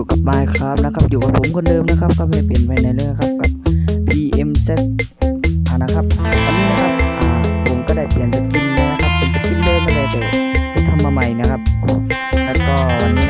อยู่กับนายครับนะครับ อยู่กับผมคนเดิมนะครับก็ไม่เปลี่ยนไปไหนเลยนะครับกับ PM set นะครับวันนี้นะครับผมก็ได้เปลี่ยนสกินนะครับเป็นสกินเดิมไม่ได้แต่ไปทำมาใหม่นะครับ แล้วก็วันนี้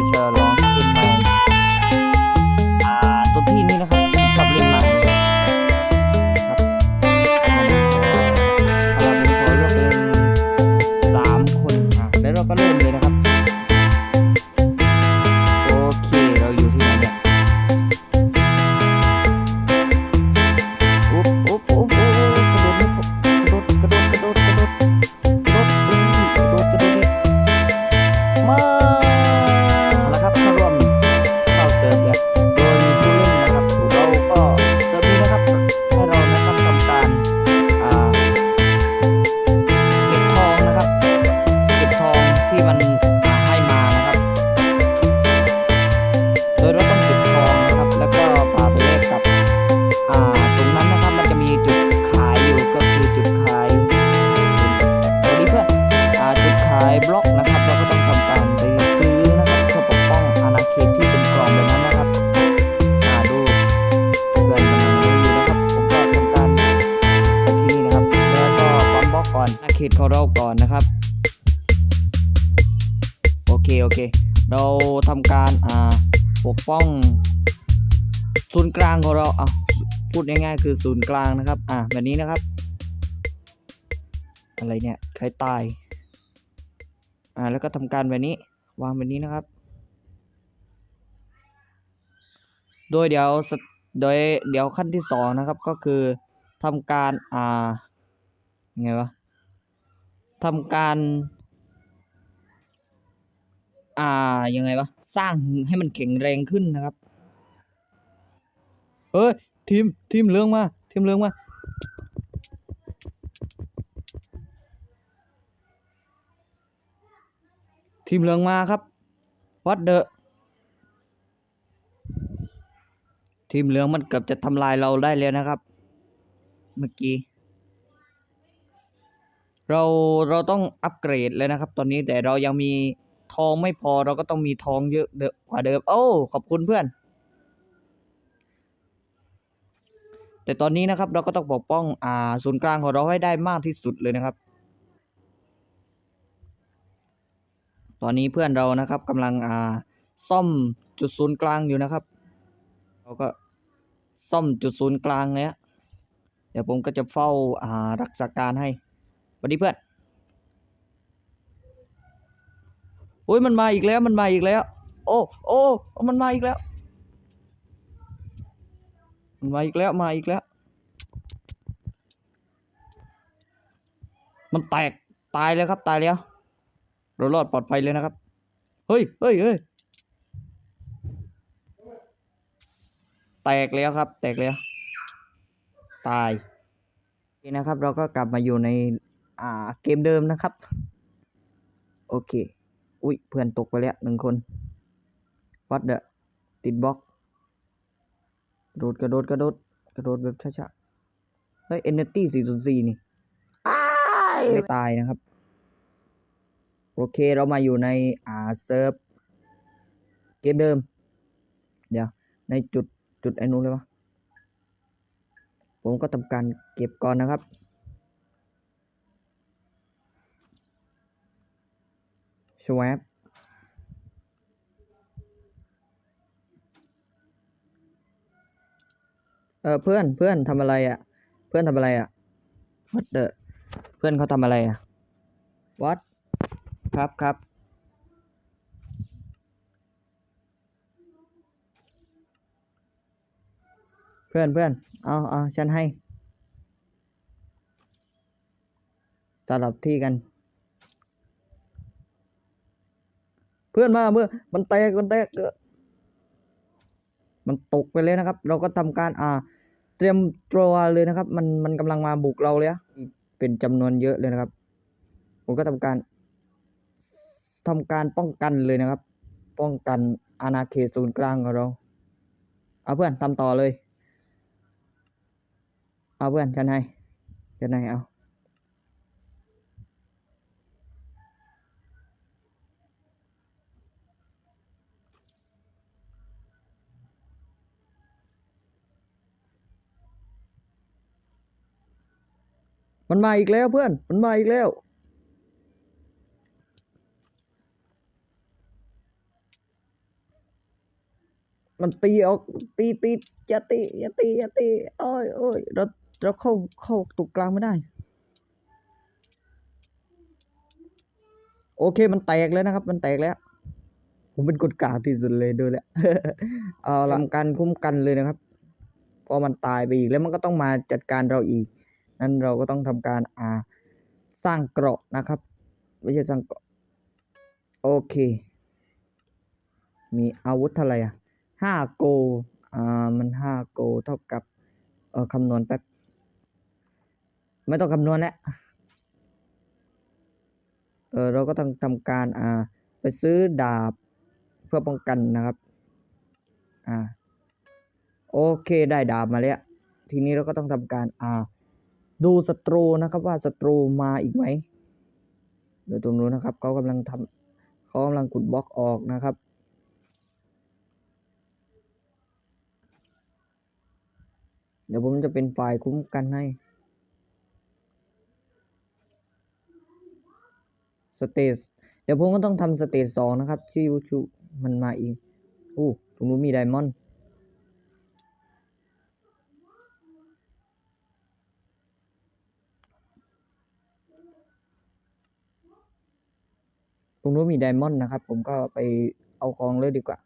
นี้ คือศูนย์กลางนะครับ อะแบบนี้นะครับ อะไรเนี่ยใครตาย อ่าแล้วก็ทำการแบบนี้ วางแบบนี้นะครับ โดยเดี๋ยวสโดยเดี๋ยวขั้นที่สองนะครับก็คือทำการอ่ายังไงวะทำการ อ่า ยังไงวะ สร้างให้มันแข็งแรงขึ้นนะครับ เอ้ย ทีมทีมเหลืองมาทีมเหลืองมาทีมเหลืองมาครับวัดเดอะทีมเหลืองมันเกือบจะทำลายเราได้แล้วนะครับ เมื่อกี้ เราเราต้องอัปเกรดเลยนะครับ ตอนนี้แต่เรายังมีทองไม่พอเราก็ต้องมีทองเยอะเดอะกว่าเดิม โอ้ขอบคุณเพื่อน แต่ตอนนี้นะครับเราก็ต้องปกป้องอ่าศูนย์กลางของเราให้ได้มากที่สุดเลยนะครับ ตอนนี้เพื่อนเรานะครับกำลังอ่าซ่อมจุดศูนย์กลางอยู่นะครับ เราก็ซ่อมจุดศูนย์กลางเนี้ยเดี๋ยวผมก็จะเฝ้าอ่ารักษาการให้สวัสดีเพื่อนอุ้ยมันมาอีกแล้วมันมาอีกแล้ว โอ้โอ้มันมาอีกแล้ว มันมาอีกแล้วมาอีกแล้ว มันแตกตายแล้วครับตายแล้วเรารอดปลอดภัยเลยนะครับ เฮ้ยเฮ้ยเฮ้ยแตกแล้วครับ แตกแล้ว ตายนี่นะครับ เราก็กลับมาอยู่ใน อ่าเกมเดิมนะครับ โอเค อุ้ยเพื่อนตกไปแล้วหนึ่งคนวัดเดอะติดบล็อก กระโดดกระโดดกระโดดกระโดดแบบช้าๆเฮ้ย Energy 404นี่ไม่ตายนะครับ โอเคเรามาอยู่ในอ่าเซิร์ฟเกมเดิม เดี๋ยว ในจุดจุดไอ้นู้นเลยวะผมก็ทำการเก็บก่อนนะครับสว p เออเพื่อนเพื่อนทำอะไรอะ่ะ เพื่อนทำอะไรอะ่ะ what the เพื่อนเขาทำอะไรอะ่ะ what ครับครับเพื่อนเพื่อนเอาเอาฉันให้สลับที่กัน เพื่อนมาเมื่อมันแตกมันแตก มันตกไปเลยนะครับ เราก็ทำการอ่า เตรียมตัวเลยนะครับ มันมันกำลังมาบุกเราเลยอะเป็นจำนวนเยอะเลยนะครับ ผมก็ทำการทำการป้องกันเลยนะครับ ป้องกันอาณาเขตศูนย์กลางของเราเอาเพื่อนทำต่อเลย เอาเพื่อนฉันให้ฉันให้เอา มันมาอีกแล้วเพื่อน มันมาอีกแล้ว มันตีออกตีตีอย่าตีอย่าตีอย่าตีโอ้ยโอ้ยเราเราเข้าเข้าตุกกลางไม่ได้ โอเคมันแตกแล้วนะครับ มันแตกแล้วผมเป็นกดกากที่สุดเลยดูแลวเอาละทำการคุ้มกันเลยนะครับ พอมันตายไปอีกแล้วมันก็ต้องมาจัดการเราอีก นั้นเราก็ต้องทำการอ่าสร้างเกราะนะครับ ไม่ใช่สร้างเกราะโอเค มีอาวุธเท่าไหร่อะห้าโกอ่ามันห้าโกเท่ากับเออคำนวณแป๊บไม่ต้องคำนวณแล้วเออเราก็ต้องทำการอ่าไปซื้อดาบเพื่อป้องกันนะครับอ่าโอเคได้ดาบมาแล้ว ทีนี้เราก็ต้องทำการอ่า ดูศัตรูนะครับว่าศัตรูมาอีกไหมเดี๋ยตรงนู้นนะครับเขากำลังทำเขากำลังขุดบล็อกออกนะครับ เดี๋ยวผมจะเป็นฝ่ายคุ้มกันให้สเตจเดี๋ยวผมก็ต้องทำสเตจสองนะครับชิวชูมันมาอีกอู้ตรงนู้นมีไดมอนด์ ตรงนู้นมีไดมอนด์นะครับ ผมก็ไปเอาของเลยดีกว่า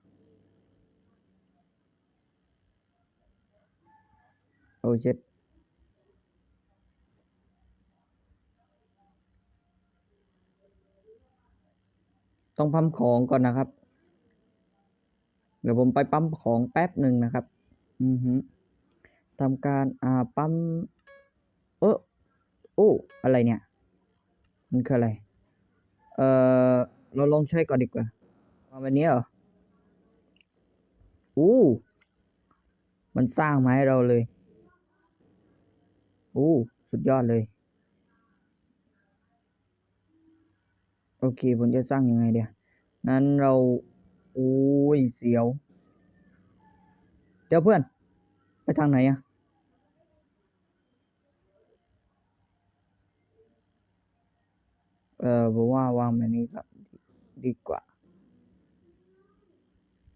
โอ้เช็ดต้องปั๊มของก่อนนะครับ เดี๋ยวผมไปปั๊มของแป๊บหนึ่งนะครับ อือฮึทำการอ่าปั๊ม เออโอ้ อะไรเนี่ย มันคืออะไร เออเราลองใช้ก่อนดีกว่ามาวันนี้เหรออู้มันสร้างมาให้เราเลยอู้สุดยอดเลย โอเค ผมจะสร้างยังไงเดียวนั้นเราโอ้ยเสียว เดี๋ยวเพื่อน ไปทางไหนอะ เออผมว่า วางแบบนี้ครับ ดีกว่า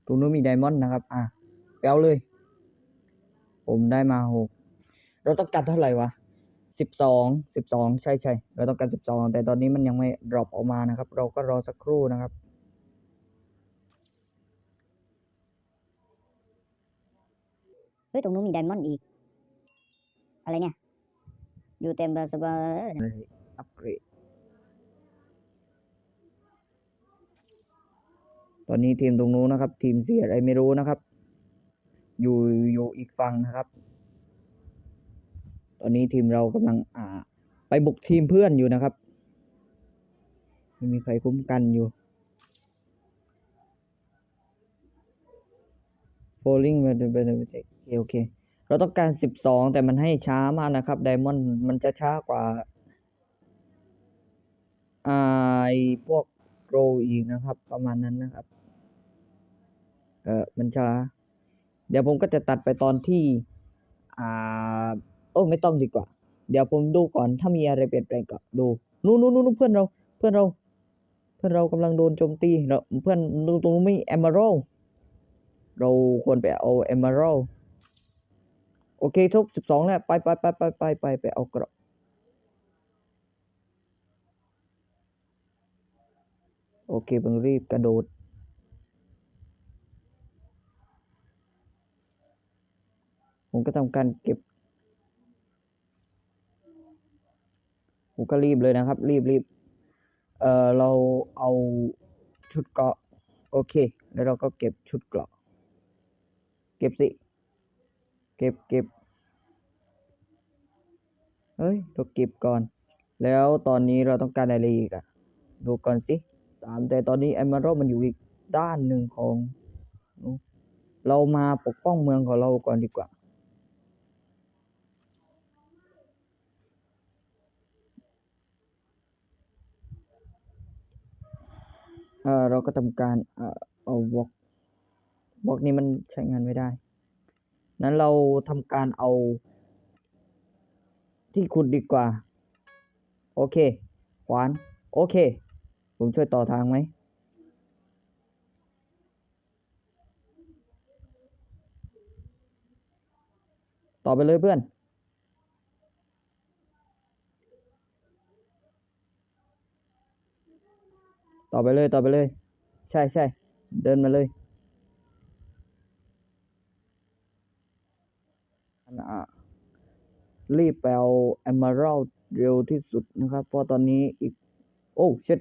ตรงนู้นมีไดมอนด์นะครับ อะไปเอาเลย ผมได้มาหกเราต้องการเท่าไหร่วะสิบสองสิบสองใช่ใช่เราต้องการสิบสองแต่ตอนนี้มันยังไม่ดรอปออกมานะครับ เราก็รอสักครู่นะครับเฮ้ยตรงนู้นมีไดมอนด์อีก อะไรเนี่ย อยู่เต็มเบอร์เซเบอร์เลยอัปเกรด ตอนนี้ทีมตรงนู้นนะครับ ทีมเสียอะไรไม่รู้นะครับ อยู่อยู่อีกฝั่งนะครับ ตอนนี้ทีมเรากำลังอ่า ไปบุกทีมเพื่อนอยู่นะครับไม่มีใครคุ้มกันอยู่ falling มาดูเป็นโอเคโอเค เราต้องการสิบสองแต่มันให้ช้ามากนะครับ ไดมอนด์มันจะช้ากว่าอ่าไอพวกโกรอีกนะครับ ประมาณนั้นนะครับ เออมันช้าเดี๋ยวผมก็จะตัดไปตอนที่ อ่า โอ้ไม่ต้องดีกว่า เดี๋ยวผมดูก่อนถ้ามีอะไรเปลี่ยนแปลงก็ดูนู่นนู่นนู่นเพื่อนเรา เพื่อนเรา เพื่อนเรากำลังโดนโจมตีเราเพื่อนดูตรงนู้นไม่แอมเบอรเราควรไปเอาแอมเบอรโอเคทุกสิบสองแล้วไปไปไปไปไปไปไปเอากระโอเคเพิ่งรีบกระโดด ผมก็ทำการเก็บผมก็รีบเลยนะครับ รีบรีบเออเราเอาชุดเกาะโอเค แล้วเราก็เก็บชุดเกราะ เก็บสิ เก็บเก็บเฮ้ยเราเก็บก่อน แล้วตอนนี้เราต้องการอะไรอีกอะดูก่อนสิสามแต่ตอนนี้แอมเบอร์มันอยู่อีกด้านหนึ่งของ เรามาปกป้องเมืองของเราก่อนดีกว่า เอ่อเราก็ทำการเอ่อเอาวอกวอกนี้มันใช้งานไม่ได้ นั้นเราทำการเอา ที่ขุดดีกว่า โอเค ขวาน โอเค ผมช่วยต่อทางไหมต่อไปเลยเพื่อน ต่อไปเลยต่อไปเลย ใช่ใช่เดินมาเลยนะรีบไปเอา Emerald เร็วที่สุดนะครับ เพราะตอนนี้อีก โอ้เชิด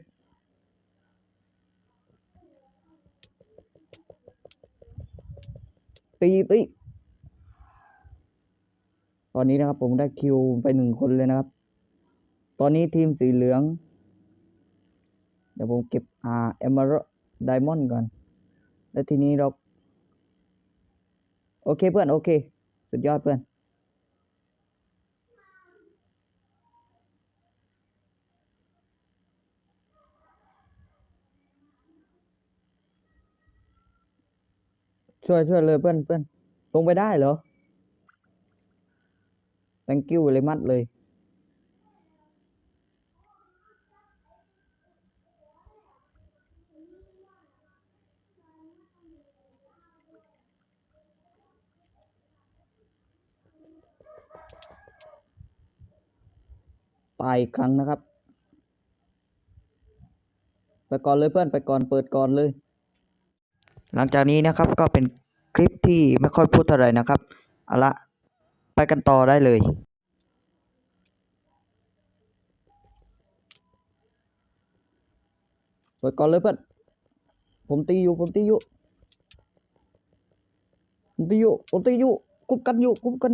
ตีตีตอนนี้นะครับผมได้คิวไปหนึ่งคนเลยนะครับ ตอนนี้ทีมสีเหลือง ดี๋ยวผมเก็บอ่า Emerald Diamond ก่อน แล้วทีนี้เรา โอเคเพื่อน โอเค สุดยอดเพื่อนช่วยช่วยเลยเพื่อนเพื่อนลงไปได้เหรอ thank you very much เลย ตายอีกครั้งนะครับ ไปก่อนเลยเพื่อนไปก่อนเปิดก่อนเลย หลังจากนี้นะครับก็เป็นคลิปที่ไม่ค่อยพูดเท่าไหร่นะครับเอาละไปกันต่อได้เลยเปิดก่อนเลยเพื่อน ผมตีอยู่ ผมตีอยู่ ผมตีอยู่ ผมตีอยู่ คุบกันอยู่ คุบกัน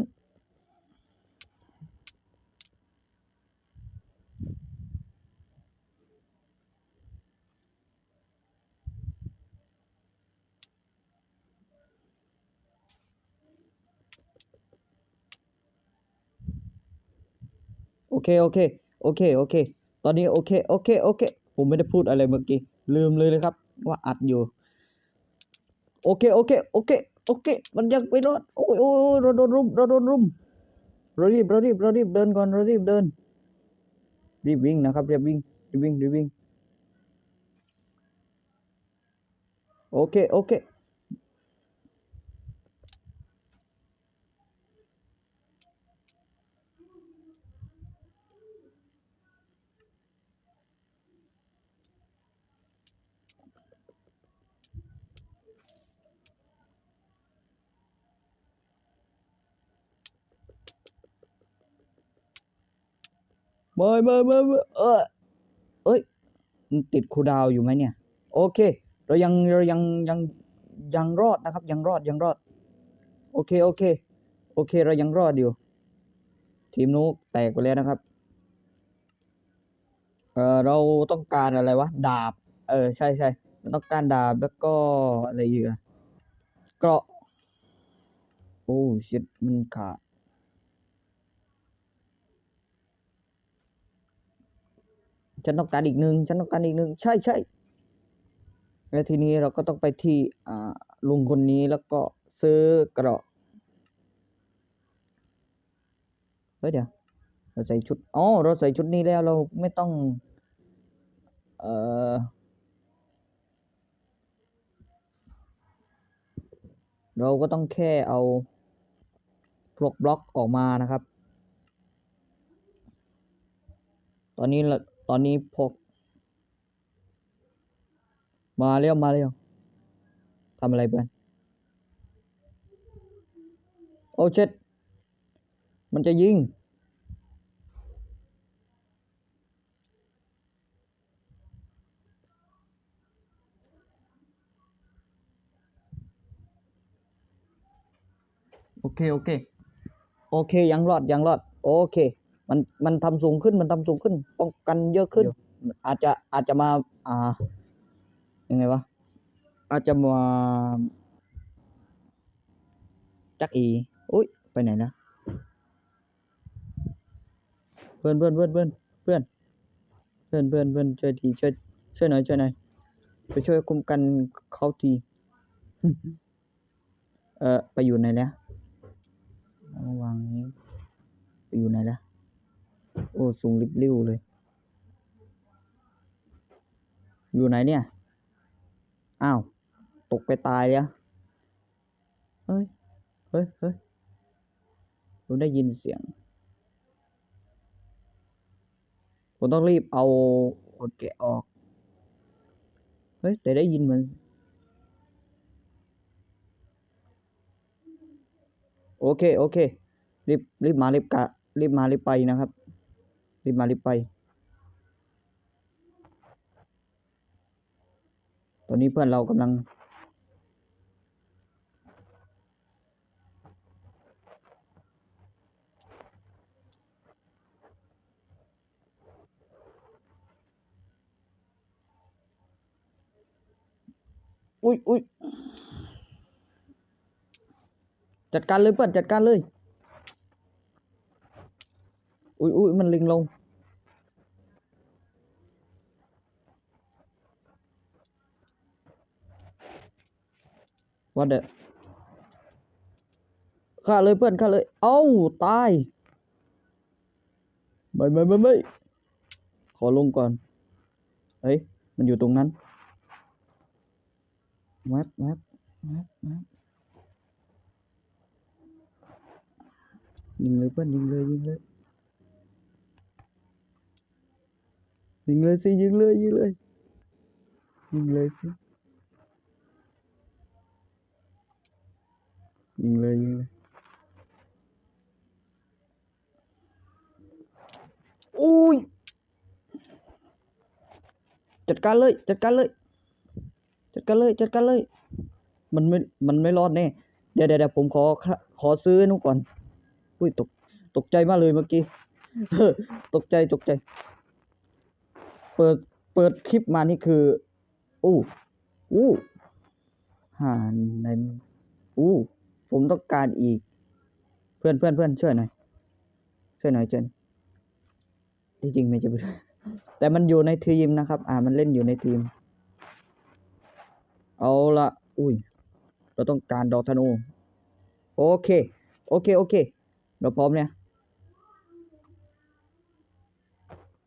อเค โอเค โอเค โอเค ตอนนี้โอเค โอเค โอเค ผมไม่ได้พูดอะไรเมื่อกี้ ลืมเลยนะครับ ว่าอัดอยู่ โอเค โอเค โอเค โอเค มันยังไม่รอด โอ้ยโอ้ยโอ้ยเราโดนรุมเราโดนรุมเรารีบเรารีบเรารีบเดินก่อนเรารีบเดิน รีบวิ่งนะครับรีบวิ่ง รีบวิ่ง รีบวิ่ง โอเค โอเค ไม่ไม่ไม่ไม่เออเอ้ยมันติดคูดาวอยู่ไหมเนี่ย โอเค เรายังเรายังยังยังรอดนะครับ ยังรอดยังรอด โอเคโอเค โอเค เรายังรอดอยู่ ทีมนู้นแตกไปแล้วนะครับ เออเราต้องการอะไรวะ ดาบ เออ ใช่ใช่ต้องการดาบแล้วก็อะไรอีกอะเกราะ โอ้ชิดมันขาด ฉันต้องการอีกหนึ่งฉันต้องการอีกหนึ่งใช่ใช่แล้วทีนี้เราก็ต้องไปที่ลุงคนนี้แล้วก็ซื้อกระเฮ้ยเดี๋ยวเราใส่ชุดอ๋อเราใส่ชุดนี้แล้วเราไม่ต้อง เอ่อเราก็ต้องแค่เอาพวกบล็อกออกมานะครับ ตอนนี้เรา ตอนนี้พก มาเร็วมาเร็วทำอะไรเพื่อนโอ้เช็ด มันจะยิง โอเค โอเค โอเค ยังรอด ยังรอด โอเค มันมันทำสูงขึ้นมันทำสูงขึ้น ป้องกันเยอะขึ้น อาจจะอาจจะมา อ่ายังไงวะอาจจะมาจักอีอุ้ยไปไหนนะเพื่อนเพื่อนเพื่อนเพื่อนเพื่อนเพื่อนเพื่อนเพื่อนช่วยทีช่วยช่วยหน่อยช่วยหน่อยไปช่วยคุมกันเขาทีเออไปอยู่ไหนแล้วาวางนี้ไปอยู่ไหนแล้ว โอ้สูงริบลิ่วเลย อยู่ไหนเนี่ย อ้าว ตกไปตายแล้วเฮ้ย เฮ้ยเฮ้ยผมได้ยินเสียง ผมต้องรีบเอาขนแกะออก เฮ้ย แต่ได้ยินมือนโอเค โอเค รีบ รีบมา รีบกะ รีบมา รีบไปนะครับ รีบมารีบไป ตอนนี้เพื่อนเรากำลัง อุ้ยอุ้ยจัดการเลยเพื่อนจัดการเลย อุ้ยอุ้ยมันลิงลง ว่าเดะฆ่าเลยเพื่อนฆ่าเลย เอ้า ตาย ไม่ไม่ไม่ไม่ขอลงก่อน เฮ้ย มันอยู่ตรงนั้นแวบแวบแวบแวบยิงเลยเพื่อนยิงเลยยิงเลยยิงเลยสิยิงเลยยิงเลยยิงเลยสิ ยิงเลยยิงเลยอุ้ย จัดการเลย จัดการเลย จัดการเลย จัดการเลย มันไม่ มันไม่รอดแน่เดี๋ยวเดี๋ยวเดี๋ยวผมขอ ขอซื้อนู่นก่อน อุ้ยตก ตกใจมากเลยเมื่อกี้ ตกใจ ตกใจ เปิด เปิดคลิปมานี่คือ อู้ อู้ห่านในอู้ ผมต้องการอีก เพื่อนเพื่อนเพื่อนช่วยหน่อยช่วยหน่อยเจนที่จริงไม่จะไปแต่มันอยู่ในทีมนะครับ อ่า มันเล่นอยู่ในทีม เอาละอุ้ย เราต้องการดอกธนู โอเค โอเค โอเค เราพร้อมเนี่ย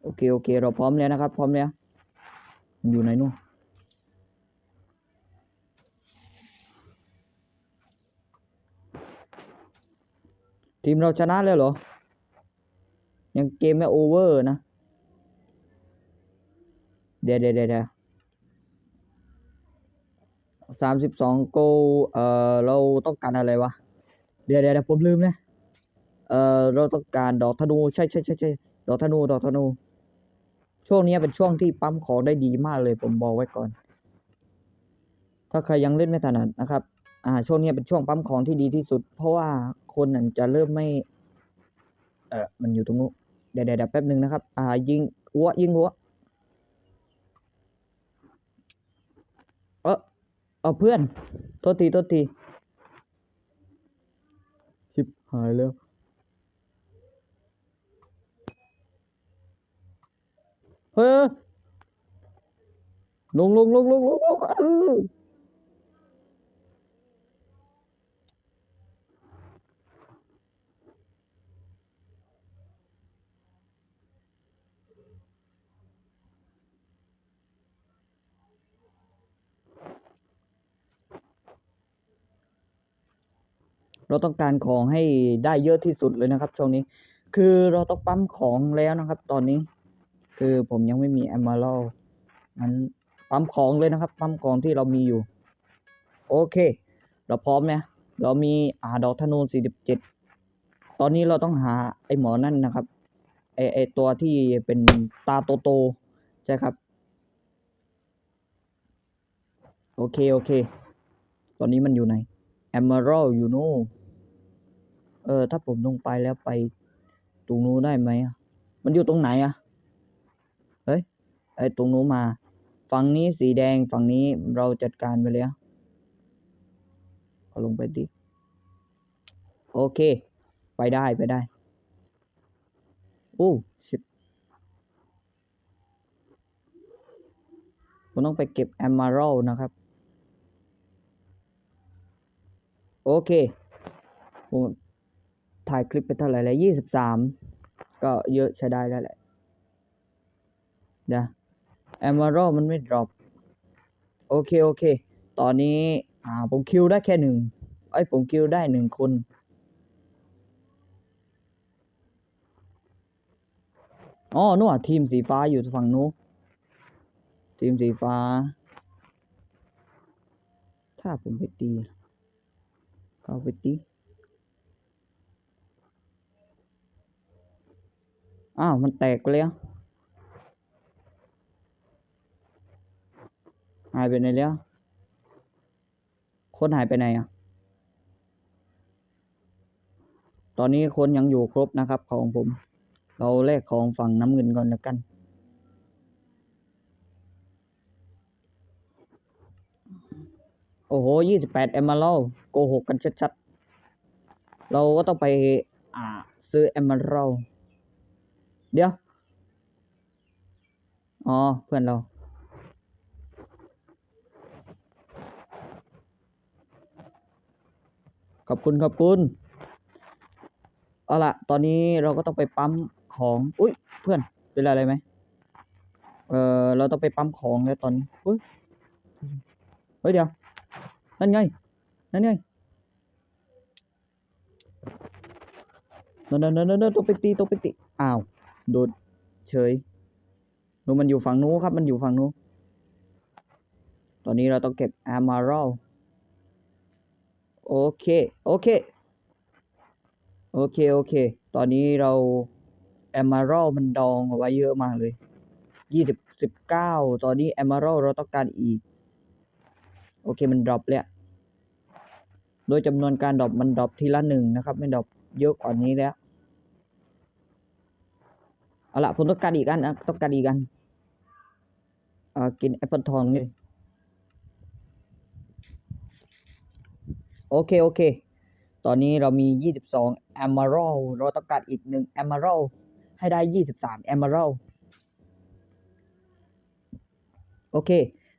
โอเค โอเค เราพร้อมแล้วนะครับ พร้อมแล้ว อยู่ไหนนู่น ทีมเราชนะแล้วเหรอ ยังเกมไม่โอเวอร์นะ เดี๋ยวเดี๋ยวเดี๋ยวสามสิบสองโกเอ่อ เราต้องการอะไรวะเดี๋ยวเดี๋ยวเดี๋ยวผมลืมนะ เอ่อ เราต้องการดอกธนู ใช่ใช่ใช่ใช่ดอกธนู ดอกธนู ช่วงนี้เป็นช่วงที่ปั๊มของได้ดีมากเลย ผมบอกไว้ก่อน ถ้าใครยังเล่นไม่ถนัดนะครับ อ่าช่วงนี้เป็นช่วงปั๊มของที่ดีที่สุด เพราะว่าคนนั้นจะเริ่มไม่ เออมันอยู่ตรงนู้นเดี๋ยวเดี๋ยวเดี๋ยวแป๊บหนึ่งนะครับ อ่า ยิงหัวยิงหัวเออเอาเพื่อนโทษทีโทษทีชิบหายแล้วเฮ้ยลงลงลงลงลงลงเออ เราต้องการของให้ได้เยอะที่สุดเลยนะครับ ช่วงนี้ คือเราต้องปั๊มของแล้วนะครับ ตอนนี้ คือผมยังไม่มีแอมเบอร์งั้นปั๊มของเลยนะครับ ปั๊มของที่เรามีอยู่ โอเค เราพร้อมเนี่ยเรามีอาดอกธนูสี่สิบเจ็ดตอนนี้เราต้องหาไอ้หมอนั่นนะครับไอไอตัวที่เป็นตาโตๆใช่ครับ โอเค โอเค ตอนนี้มันอยู่ไหน Emerald อยู่โน่ เออถ้าผมลงไปแล้วไปตรงนู้นได้ไหมมันอยู่ตรงไหนอะเฮ้ยไอ้ตรงนู้นมา ฝั่งนี้สีแดงฝั่งนี้เราจัดการไปแล้วเอาลงไปดิโอเค ไปได้ไปได้โอ้ชิตผมต้องไปเก็บแอมมารัลนะครับ โอเคผม ถ่ายคลิปไปเท่าไหร่แล้วยี่สิบสามก็เยอะใช้ได้แล้วแหละเดี๋ยวแอมมารัลมันไม่ดรอปโอเค โอเค ตอนนี้ อ่า ผมคิวได้แค่หนึ่งไอ้ผมคิวได้หนึ่งคน อ๋อนู่นอะทีมสีฟ้าอยู่ฝั่งนู้นทีมสีฟ้า ถ้าผมไปตี เข้าไปตี อ้าว มันแตกไปแล้วหายไปไหนแล้ว คนหายไปไหนอะ ตอนนี้คนยังอยู่ครบนะครับของผม เราแลกของฝั่งน้ำเงินก่อนแล้วกัน โอ้โหยี่สิบแปดเอมเมอรัลโกหกกันชัดๆ เราก็ต้องไป อ่า ซื้อเอมเมอรัล เดี๋ยว อ๋อ เพื่อนเรา ขอบคุณ ขอบคุณ เอาล่ะตอนนี้เราก็ต้องไปปั๊มของ อุ้ย เพื่อน เป็นอะไรไหม เออเราต้องไปปั๊มของแล้วตอนนี้อุ้ย เฮ้ย เดี๋ยว นั่นไง นั่นไงนนนั่นนั่นนั่นต้องไปตีต้องไปตีอ้าว โดดเฉยนู้นมันอยู่ฝั่งนู้นครับ มันอยู่ฝั่งนู้นตอนนี้เราต้องเก็บ a m a r a l โอเค โอเค โอเค โอเค ตอนนี้เรา a m a r a l มันดองเอาไว้เยอะมากเลยยี่สิบสิบเก้าตอนนี้ a m a r a l เราต้องการอีก โอเค มันดรอปแล้ว โดยจำนวนการดรอปมันดรอปทีละหนึ่งนะครับ ไม่ดรอปเยอะกว่านี้แล้ว เอาละผมต้องการอีกอันนะต้องการอีกอันอ่ากินแอปเปิลทองนี่โอเค โอเค ตอนนี้เรามี 22 Emerald เราต้องการอีกหนึ่ง Emerald ให้ได้ 23 Emerald โอเค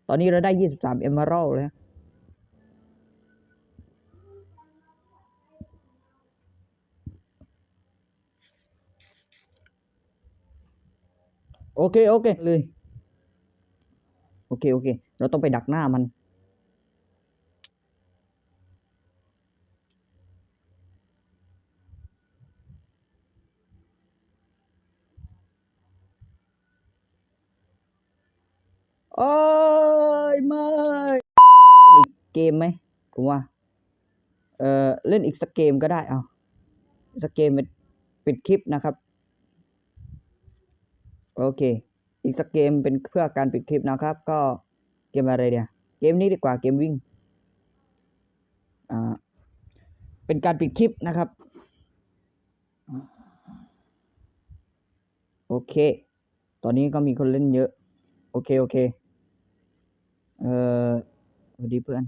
ตอนนี้เราได้ 23 Emerald แล้ว โอเคโอเคเลยโอเคโอเค เราต้องไปดักหน้ามัน โอ้ยไม่อีกเกมไหมผมว่า เออเล่นอีกสักเกมก็ได้เอาสักเกมเป็นปิดคลิปนะครับ โอเค อีกสักเกมเป็นเพื่อการปิดคลิปนะครับ ก็เกมอะไรเดียวเกมนี้ดีกว่าเกมวิ่ง อ่า เป็นการปิดคลิปนะครับ โอเค ตอนนี้ก็มีคนเล่นเยอะ โอเค โอเค เอ่อสวัสดีเพื่อน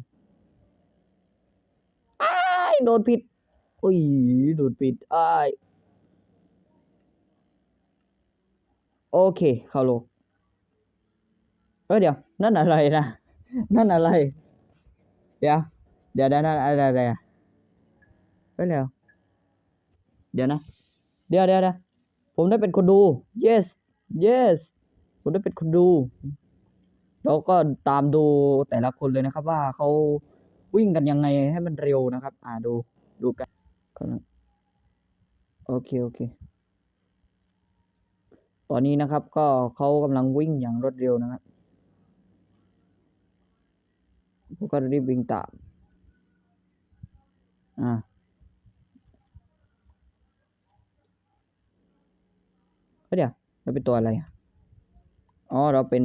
อ้ายโดนผิดอุ้ยโดนผิดอ้าย โอเคเข้าโลกเออเดี๋ยว นั่นอะไรนะนั่นอะไร เดี๋ยว เดี๋ยวนั่นอะไรอะไรอะเฮ้ยเดี๋ยวเดี๋ยวนะ เดี๋ยวเดี๋ยวเดี๋ยวผมได้เป็นคนดู yes yes ผมได้เป็นคนดูเราก็ตามดูแต่ละคนเลยนะครับ ว่าเขาวิ่งกันยังไงให้มันเร็วนะครับ อ่าดูดูกันโอเคโอเค ตอนนี้นะครับก็เขากำลังวิ่งอย่างรวดเร็วนะครับผมก็รีบวิ่งตามอ่าเฮ้ยเดี๋ยวเราเป็นตัวอะไรอ๋อเราเป็น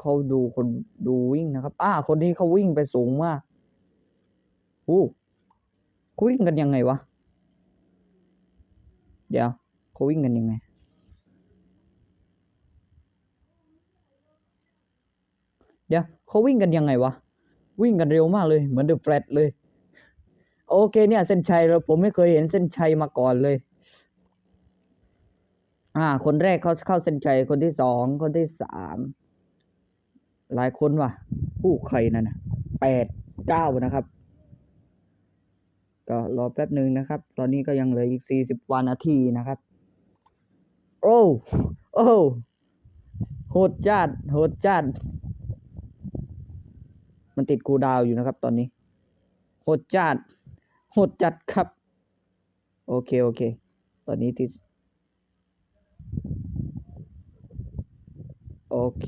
เขาดูคนดูวิ่งนะครับ อ่า คนที่เขาวิ่งไปสูงมากอู้เขาวิ่งกันยังไงวะ เดี๋ยวเขาวิ่งกันยังไง เดี๋ยวเขาวิ่งกันยังไงวะ วิ่งกันเร็วมากเลยเหมือนเดอะแฟลตเลย โอเคเนี่ยเส้นชัยเราผมไม่เคยเห็นเส้นชัยมาก่อนเลย อ่า คนแรกเขาเข้าเส้นชัยคนที่สองคนที่สามหลายคนว่ะ ผู้ใครนั่นนะแปดเก้านะครับ ก็รอแป๊บหนึ่งนะครับ ตอนนี้ก็ยังเหลืออีกสี่สิบว่านาทีนะครับ โอ้ โอ้โหดจัดโหดจัด มันติดคูดาวอยู่นะครับ ตอนนี้หดจัดหดจัดครับ โอเค โอเค ตอนนี้ที่โอเค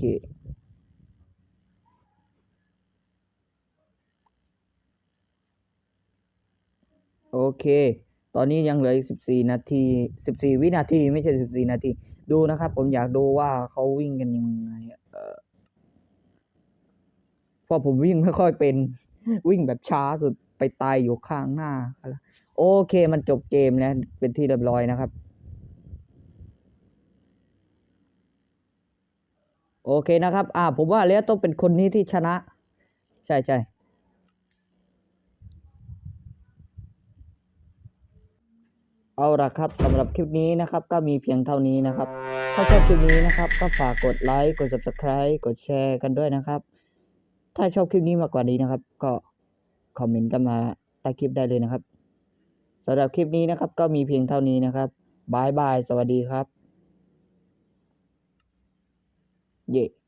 โอเค ตอนนี้ยังเหลืออีกสิบสี่นาทีสิบสี่วินาที ไม่ใช่สิบสี่นาที ดูนะครับ ผมอยากดูว่าเขาวิ่งกันยังไงออเพ ราะผมวิ่งไม่ค่อยเป็นวิ่งแบบช้าสุดไปตายอยู่ข้างหน้าแล้วโอเคมันจบเกมแล้วเป็นที่เรียบร้อยนะครับ โอเคนะครับ อ่า ผมว่าแล้วต้องเป็นคนนี้ที่ชนะ ใช่ใช่เอาละครับสำหรับคลิปนี้นะครับ ก็มีเพียงเท่านี้นะครับ ถ้าชอบคลิปนี้นะครับ ก็ฝากกดไลค์กด subscribe กดแชร์กันด้วยนะครับ ถ้าชอบคลิปนี้มากกว่านี้นะครับ ก็คอมเมนต์กันมาใต้คลิปได้เลยนะครับสำหรับคลิปนี้นะครับ ก็มีเพียงเท่านี้นะครับบายบาย สวัสดีครับ เย่